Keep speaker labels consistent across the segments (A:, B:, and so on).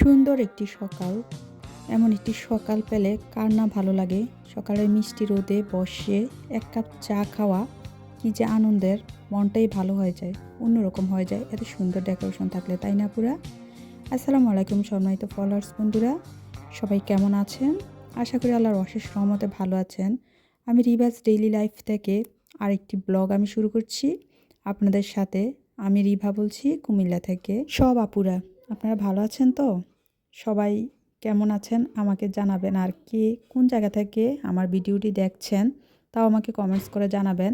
A: সুন্দর একটি সকাল। এমন একটি সকাল পেলে কার না ভালো লাগে? সকালের মিষ্টি রোদে বসে এক কাপ চা খাওয়া, কি যে আনন্দের, মনটাই ভালো হয়ে যায়, অন্যরকম হয়ে যায়। এত সুন্দর ডেকোরেশন থাকলে, তাই না পুরা? আসসালামু আলাইকুম সম্মানিত ফলোয়ার্স বন্ধুরা। সবাই কেমন আছেন? আশা করি আল্লাহর অশেষ রহমতে ভালো আছেন। আমি রিভাজ ডেইলি লাইফ থেকে আরেকটি ব্লগ আমি শুরু করছি। আপনাদের সাথে আমি রিভা বলছি কুমিল্লা থেকে। সব আপুরা। আপনারা ভালো আছেন তো? সবাই কেমন আছেন? আমাকে জানাবেন আর কে, কোন জায়গা থেকে আমার ভিডিওটি দেখছেন, তাও আমাকে কমেন্টস করে জানাবেন।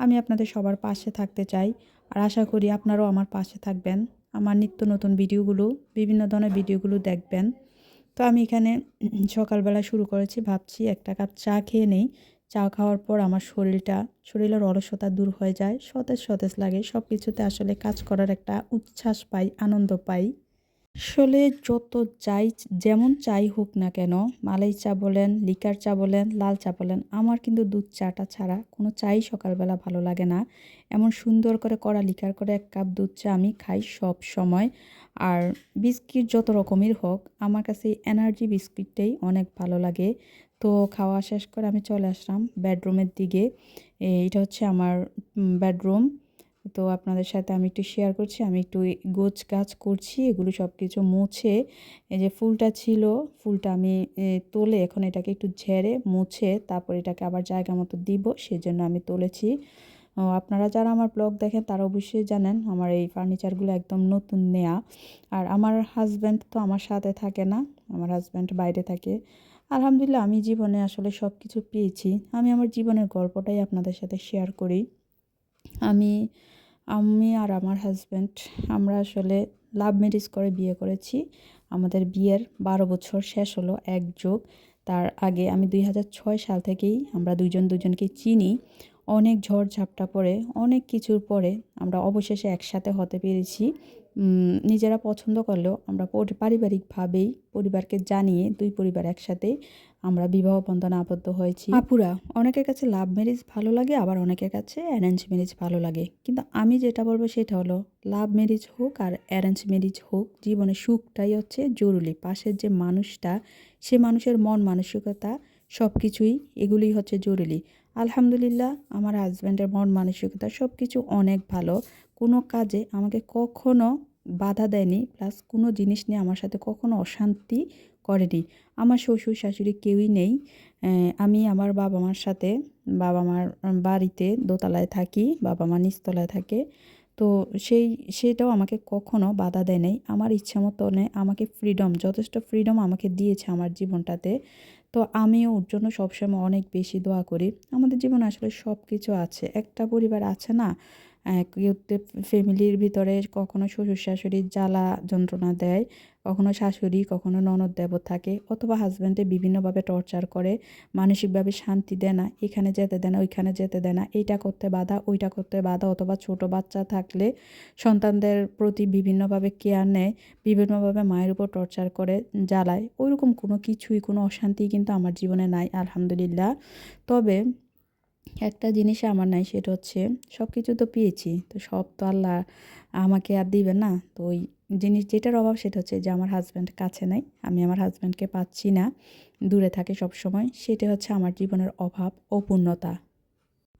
A: আমি আপনাদের সবার পাশে থাকতে চাই আর আশা করি আপনারাও আমার পাশে থাকবেন। আমার নিত্য নতুন ভিডিওগুলো, বিভিন্ন ধরনের ভিডিওগুলো দেখবেন। তো আমি এখানে সকালবেলা শুরু করেছি, ভাবছি একটা কাপ চা খেয়ে নেই। চা খাওয়ার পর আমার শরীরটা, শরীরের অলসতা দূর হয়ে যায়, সতেজ সতেজ লাগে। সব কিছুতে আসলে কাজ করার একটা উচ্ছ্বাস পাই, আনন্দ পাই। আসলে যত চাই, যেমন চাই হোক না কেন, মালাই চা বলেন, লিকার চা বলেন, লাল চা বলেন, আমার কিন্তু দুধ চাটা ছাড়া কোনো চাই সকালবেলা ভালো লাগে না। এমন সুন্দর করে করা লিকার করে এক কাপ দুধ চা আমি খাই সব সময়। আর বিস্কিট যত রকমের হোক, আমার কাছে এনার্জি বিস্কিটটাই অনেক ভালো লাগে। তো খাওয়া শেষ করে আমি চলে আসলাম বেডরুমের দিকে। এটা হচ্ছে আমার বেডরুম। তো আপনাদের সাথে আমি একটু শেয়ার করছি, আমি একটু গোছ গাছ করছি, এগুলো সব কিছু মুছে, এই যে ফুলটা ছিল, ফুলটা আমি তোলে এখন এটাকে একটু ঝেড়ে মুছে তারপর এটাকে আবার জায়গা মতো দিব, সেজন্য আমি তুলেছি। আপনারা যারা আমার ব্লগ দেখেন তারা অবশ্যই জানেন আমার এই ফার্নিচারগুলো একদম নতুন নেয়া। আর আমার হাজব্যান্ড তো আমার সাথে থাকে না, আমার হাজব্যান্ড বাইরে থাকে। আলহামদুলিল্লাহ আমি জীবনে আসলে সব কিছু পেয়েছি, আমি আমার জীবনের গল্পটাই আপনাদের সাথে শেয়ার করি। আমি আমি আর আমার হাজব্যান্ড আমরা আসলে লাভ ম্যারেজ করে বিয়ে করেছি। আমাদের বিয়ের বারো বছর শেষ হলো, এক যোগ। তার আগে আমি দুই ছয় সাল থেকেই আমরা দুজন দুজনকে চিনি। অনেক ঝড় ঝাপটা পরে, অনেক কিছুর পরে আমরা অবশেষে একসাথে হতে পেরেছি। নিজেরা পছন্দ করলেও আমরা পারিবারিকভাবেই পরিবারকে জানিয়ে দুই পরিবার একসাথে আমরা বিবাহ বন্ধনে আবদ্ধ হয়েছি। আপুরা, অনেকের কাছে লাভ ম্যারেজ ভালো লাগে, আবার অনেকের কাছে অ্যারেঞ্জ ম্যারেজ ভালো লাগে। কিন্তু আমি যেটা বলব সেটা হলো লাভ ম্যারেজ হোক আর অ্যারেঞ্জ ম্যারেজ হোক জীবনে সুখটাই হচ্ছে জরুরি। পাশের যে মানুষটা, সে মানুষের মন, মানসিকতা সব কিছুই এগুলি হচ্ছে জরুরি। আলহামদুলিল্লাহ, আমার হাজব্যান্ডের মন মানসিকতা সব কিছু অনেক ভালো। কোনো কাজে আমাকে কখনো বাধা দেয়নি প্লাস কোনো জিনিস নিয়ে আমার সাথে কখনো অশান্তি করেনি। আমার শ্বশুর শাশুড়ি কেউই নেই। আমি আমার বাবা মার সাথে বাবা মার বাড়িতে দোতলায় থাকি বাবা মা নিচতলায় থাকে। তো সেই, সেটাও আমাকে কখনো বাধা দেয় নাই। আমার ইচ্ছা মতনে আমাকে ফ্রিডম যথেষ্ট ফ্রিডম আমাকে দিয়েছে আমার জীবনটাতে। তো আমিও ওর জন্য সবসময় অনেক বেশি দোয়া করি। আমাদের জীবনে আসলে সব কিছু আছে। একটা পরিবার আছে না ফ্যামিলির ভিতরে কখনো শ্বশুর শাশুড়ির জ্বালা যন্ত্রণা দেয়, কখনো শাশুড়ি, কখনো ননদ দেব থাকে অথবা হাজব্যান্ডে বিভিন্নভাবে টর্চার করে, মানসিকভাবে শান্তি দেয় না, এখানে যেতে দেয় না, ওইখানে যেতে দেয় না, এইটা করতে বাধা, ওইটা করতে বাধা অথবা ছোট বাচ্চা থাকলে সন্তানদের প্রতি বিভিন্নভাবে কেয়ার নেয়, বিভিন্নভাবে মায়ের উপর টর্চার করে, জ্বালায়, ওইরকম কোনো কিছুই, কোনো অশান্তি কিন্তু আমার জীবনে নাই, আলহামদুলিল্লাহ। তবে একটা জিনিস আমার নাই সেটা হচ্ছে সব কিছু তো পেয়েছি, তো সব তো আল্লাহ আমাকে আর দিবে না। তো ওই জিনিস যেটার অভাব সেটা হচ্ছে যে আমার হাজব্যান্ড কাছে নাই, আমি আমার হাজব্যান্ডকে পাচ্ছি না, দূরে থাকে সব সময় সেটা হচ্ছে আমার জীবনের অভাব, অপূর্ণতা।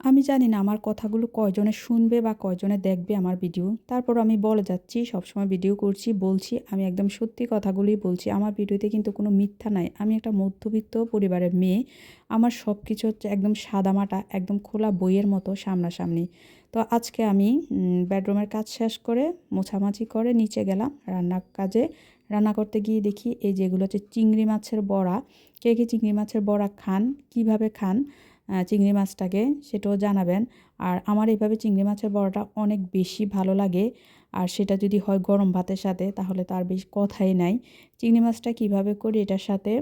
A: আমি জানি না আমার কথাগুলো কয়জনে শুনবে বা কয়জনে দেখবে আমার ভিডিও। তারপর আমি বলে যাচ্ছি, সবসময় ভিডিও করছি, বলছি, আমি একদম সত্যি কথাগুলোই বলছি। আমার ভিডিওতে কিন্তু কোনো মিথ্যা নাই। আমি একটা মধ্যবিত্ত পরিবারের মেয়ে। আমার সব কিছু হচ্ছে একদম সাদামাটা, একদম খোলা বইয়ের মতো সামনাসামনি। তো আজকে আমি বেডরুমের কাজ শেষ করে মোছামাছি করে নিচে গেলাম রান্নার কাজে। রান্না করতে গিয়ে দেখি এই যেগুলো হচ্ছে চিংড়ি মাছের বড়া। কে কে চিংড়ি মাছের বড়া খান, কীভাবে খান? চিংড়ি মাছটাকে সেটাও জানাবেন। আর আমার এইভাবে চিংড়ি মাছের বড়াটা অনেক বেশি ভালো লাগে। আর সেটা যদি হয় গরম ভাতের সাথে, তাহলে তার বেশ কথাই নাই। চিংড়ি মাছটা কীভাবে করি এটার সাথে?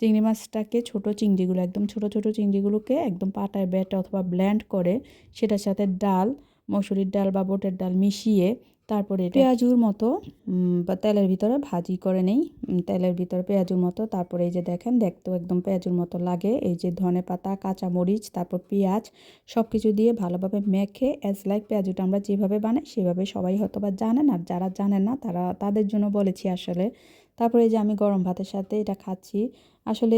A: চিংড়ি মাছটাকে ছোট চিংড়িগুলো, একদম ছোট ছোট চিংড়িগুলোকে একদম পাটায় ব্যাটে অথবা ব্ল্যান্ড করে সেটার সাথে ডাল, মসুরির ডাল বা বোটের ডাল মিশিয়ে তারপরে পেঁয়াজুর মতো তেলের ভিতরে ভাজি করে নেই তেলের ভিতরে পেঁয়াজুর মতো। তারপরে এই যে দেখেন, দেখতেও একদম পেঁয়াজুর মতো লাগে। এই যে ধনে পাতা, কাঁচামরিচ, তারপর পেঁয়াজ সব কিছু দিয়ে ভালোভাবে মেখে অ্যাজ লাইক পেঁয়াজুটা আমরা যেভাবে বানাই, সেভাবে সবাই হয়তো বা জানেন। আর যারা জানেন না, তারা, তাদের জন্য বলেছি আসলে তারপরে যে আমি গরম ভাতের সাথে এটা খাচ্ছি, আসলে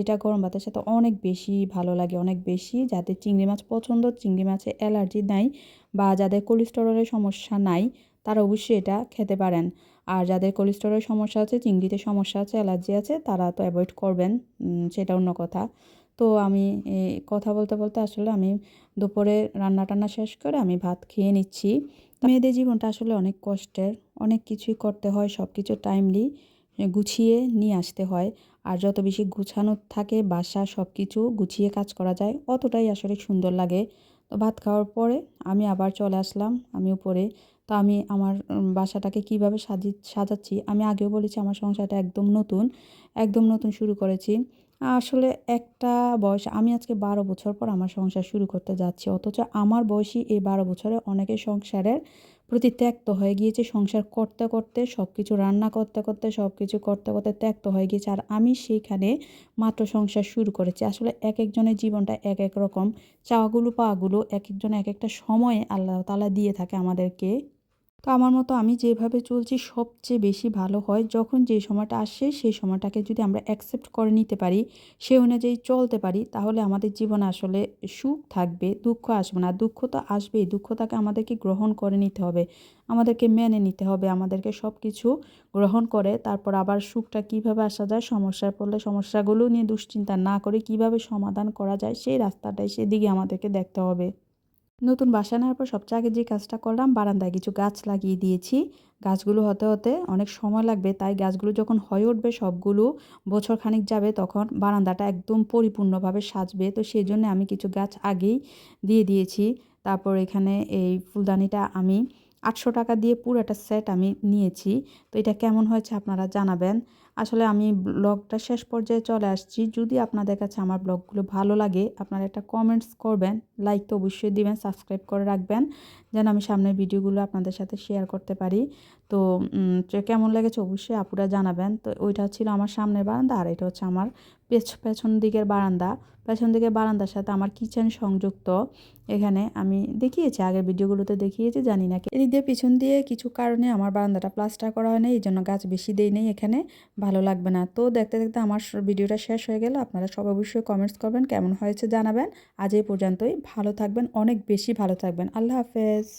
A: এটা গরম ভাতের সাথে অনেক বেশি ভালো লাগে, অনেক বেশি। যাদের চিংড়ি মাছ পছন্দ, চিংড়ি মাছে অ্যালার্জি নাই বা যাদের কোলেস্টেরলের সমস্যা নাই, তারা অবশ্যই এটা খেতে পারেন। আর যাদের কোলেস্টেরলের সমস্যা আছে, চিংড়িতে সমস্যা আছে, অ্যালার্জি আছে, তারা তো অ্যাভয়েড করবেন সেটা অন্য কথা। তো আমি কথা বলতে বলতে আসলে আমি দুপুরে রান্না টান্না শেষ করে আমি ভাত খেয়ে নিচ্ছি। মেয়েদের জীবনটা আসলে অনেক কষ্টের। অনেক কিছুই করতে হয় সব কিছু টাইমলি গুছিয়ে নিয়ে আসতে হয়। আর যত বেশি গুছানো থাকে, বাসা সব কিছু গুছিয়ে কাজ করা যায়, অতটাই আসলে সুন্দর লাগে। তো ভাত খাওয়ার পরে আমি আবার চলে আসলাম, আমি উপরে। তো আমি আমার বাসাটাকে কীভাবে সাজি, সাজাচ্ছি, আমি আগেও বলেছি আমার সংসারটা একদম নতুন একদম নতুন শুরু করেছি। আসলে একটা বয়স, আমি আজকে বারো বছর পর আমার সংসার শুরু করতে যাচ্ছি। অথচ আমার বয়সী এই বারো বছরে অনেকে সংসারের প্রতি ত্যক্ত হয়ে গিয়েছে। সংসার করতে করতে সব কিছু রান্না করতে করতে সব কিছু করতে করতে ত্যক্ত হয়ে গিয়েছে। আর আমি সেইখানে মাত্র সংসার শুরু করেছি। আসলে এক একজনের জীবনটা এক এক রকম। চাওয়াগুলো পাওয়াগুলো এক একজন এক একটা সময়ে আল্লাহ তালা দিয়ে থাকে আমাদেরকে। তো আমার মতো আমি যেভাবে চলছি সবচেয়ে বেশি ভালো হয় যখন যে সময়টা আসে সেই সময়টাকে যদি আমরা অ্যাকসেপ্ট করে নিতে পারি, সে অনুযায়ী চলতে পারি, তাহলে আমাদের জীবনে আসলে সুখ থাকবে, দুঃখ আসবে না। দুঃখ তো আসবেই, দুঃখটাকে আমাদেরকে গ্রহণ করে নিতে হবে, আমাদেরকে মেনে নিতে হবে, আমাদেরকে সব কিছু গ্রহণ করে, তারপর আবার সুখটা কীভাবে আসা যায়, সমস্যায় পড়লে সমস্যাগুলো নিয়ে দুশ্চিন্তা না করে কীভাবে সমাধান করা যায়, সেই রাস্তাটাই সেদিকে আমাদেরকে দেখতে হবে। নতুন বাসা নেওয়ার পর সবচেয়ে আগে যে কাজটা করলাম, বারান্দায় কিছু গাছ লাগিয়ে দিয়েছি। গাছগুলো হতে হতে অনেক সময় লাগবে, তাই গাছগুলো যখন হয়ে উঠবে, সবগুলো বছর খানিক যাবে, তখন বারান্দাটা একদম পরিপূর্ণভাবে সাজবে। তো সেই জন্য আমি কিছু গাছ আগেই দিয়ে দিয়েছি। তারপর এখানে এই ফুলদানিটা আমি আটশো টাকা দিয়ে পুরো একটা সেট আমি নিয়েছি। তো এটা কেমন হয়েছে আপনারা জানাবেন। আসলে আমি ব্লগটা শেষ পর্যায়ে চলে আসছি। যদি আপনাদের কাছে আমার ব্লগগুলো ভালো লাগে, আপনারা একটা কমেন্টস করবেন লাইক তো অবশ্যই দিবেন সাবস্ক্রাইব করে রাখবেন, যেন আমি সামনের ভিডিওগুলো আপনাদের সাথে শেয়ার করতে পারি। তো কেমন লেগেছে অবশ্যই আপুরা জানাবেন। তো ওইটা ছিল আমার সামনের বারান্দা, আর এটা হচ্ছে আমার পেছ, পেছন দিকের বারান্দা। পেছন দিকের বারান্দার সাথে আমার কিচেন সংযুক্ত। এখানে আমি দেখিয়েছি, আগের ভিডিওগুলোতে দেখিয়েছি, জানি না। এদিক দিয়ে পিছন দিয়ে কিছু কারণে আমার বারান্দাটা প্লাস্টার করা হয় না এই জন্য গাছ বেশি দেই নেই এখানে। ভালো লাগবে না। তো দেখতে দেখতে আমার ভিডিওটা শেষ হয়ে গেল। আপনারা সব অবশ্যই কমেন্টস করবেন, কেমন হয়েছে জানাবেন। আজ এই পর্যন্তই। ভালো থাকবেন, অনেক বেশি ভালো থাকবেন। আল্লাহ হাফেজ।